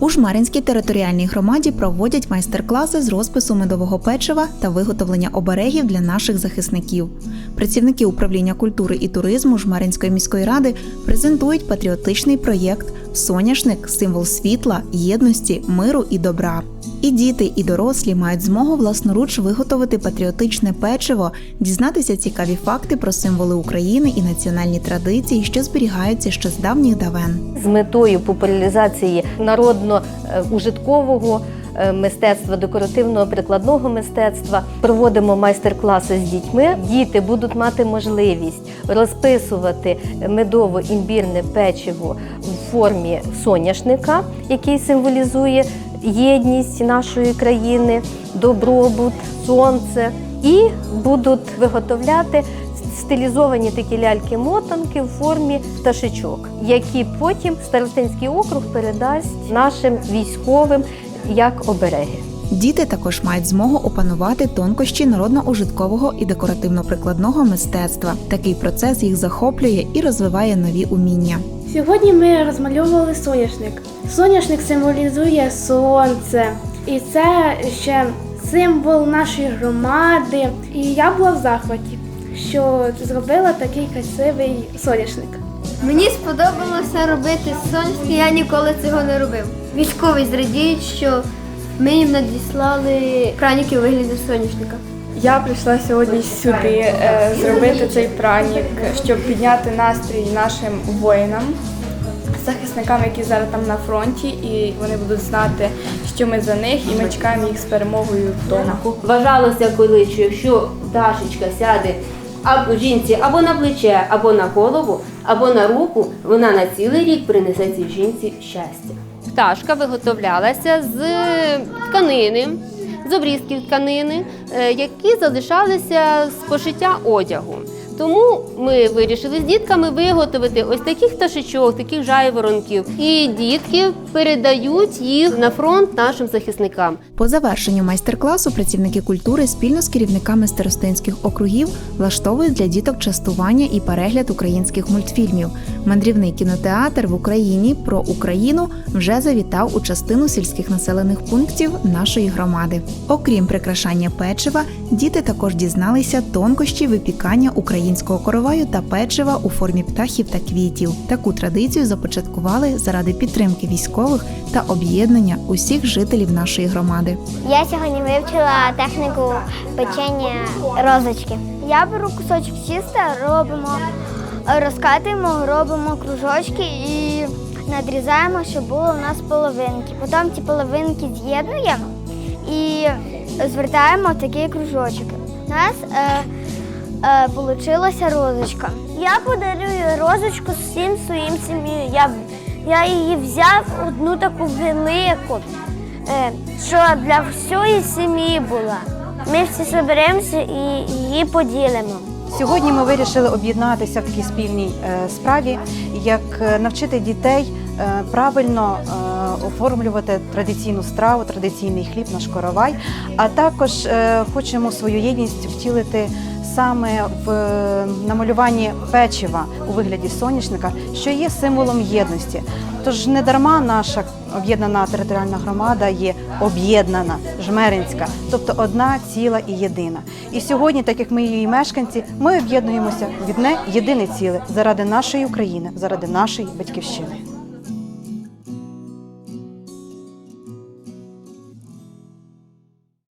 У Жмеринській територіальній громаді проводять майстер-класи з розпису медового печива та виготовлення оберегів для наших захисників. Працівники управління культури і туризму Жмеринської міської ради презентують патріотичний проєкт Соняшник символ світла, єдності, миру і добра. І діти, і дорослі мають змогу власноруч виготовити патріотичне печиво, дізнатися цікаві факти про символи України і національні традиції, що зберігаються ще з давніх давен. з метою популяризації народно-ужиткового е, мистецтва, декоративного прикладного мистецтва. Проводимо майстер-класи з дітьми. Діти будуть мати можливість розписувати медово-імбірне печиво в формі соняшника, який символізує єдність нашої країни, добробут, сонце. І будуть виготовляти стилізовані такі ляльки-мотанки в формі пташечок, які потім Старостинський округ передасть нашим військовим як обереги. Діти також мають змогу опанувати тонкощі народно-ужиткового і декоративно-прикладного мистецтва. Такий процес їх захоплює і розвиває нові уміння. Сьогодні ми розмальовували соняшник. Соняшник символізує сонце, і це ще символ нашої громади. І я була в захваті, що зробила такий красивий соняшник. Мені сподобалося робити соняшки, я ніколи цього не робив. Військові зрадіють, що ми їм надіслали праники у вигляді соняшника. Я прийшла сьогодні сюди е, зробити цей пранік, щоб підняти настрій нашим воїнам, захисникам, які зараз там на фронті, і вони будуть знати, що ми за них, і ми чекаємо їх з перемогою вдома. Вважалося колись, що якщо пташечка сяде або жінці або на плече, або на голову, або на руку, вона на цілий рік принесе цій жінці щастя. Пташка виготовлялася з тканини, з обрізків тканини, е, які залишалися з пошиття одягу. Тому ми вирішили з дітками виготовити ось таких пташечок, таких жайворонків. І дітки передають їх на фронт нашим захисникам. По завершенню майстер-класу працівники культури спільно з керівниками старостинських округів влаштовують для діток частування і перегляд українських мультфільмів. Мандрівний кінотеатр в Україні про Україну вже завітав у частину сільських населених пунктів нашої громади. Окрім прикрашання печива, діти також дізналися тонкощі випікання українського короваю та печива у формі птахів та квітів. Таку традицію започаткували заради підтримки військових та об'єднання усіх жителів нашої громади. Я сьогодні вивчила техніку печення розочки. Я беру кусочок тіста, робимо, розкатуємо, робимо кружочки і надрізаємо, щоб було у нас половинки. Потім ці половинки з'єднуємо і звертаємо такий кружочок. У нас е, е, получилася розочка. Я подарую розочку всім своїм сім'ї. Я, я її взяв одну таку велику е, що для всієї сім'ї була. Ми всі зберемося і її поділимо. Сьогодні ми вирішили об'єднатися в такій спільній е, справі, як е, навчити дітей е, правильно оформлювати традиційну страву, традиційний хліб, наш коровай. А також хочемо свою єдність втілити саме в е, намалюванні печива у вигляді соняшника, що є символом єдності. Тож не дарма наша об'єднана територіальна громада є об'єднана, жмеринська, тобто одна ціла і єдина. І сьогодні, так як ми її мешканці, ми об'єднуємося в одне єдине ціле заради нашої України, заради нашої батьківщини.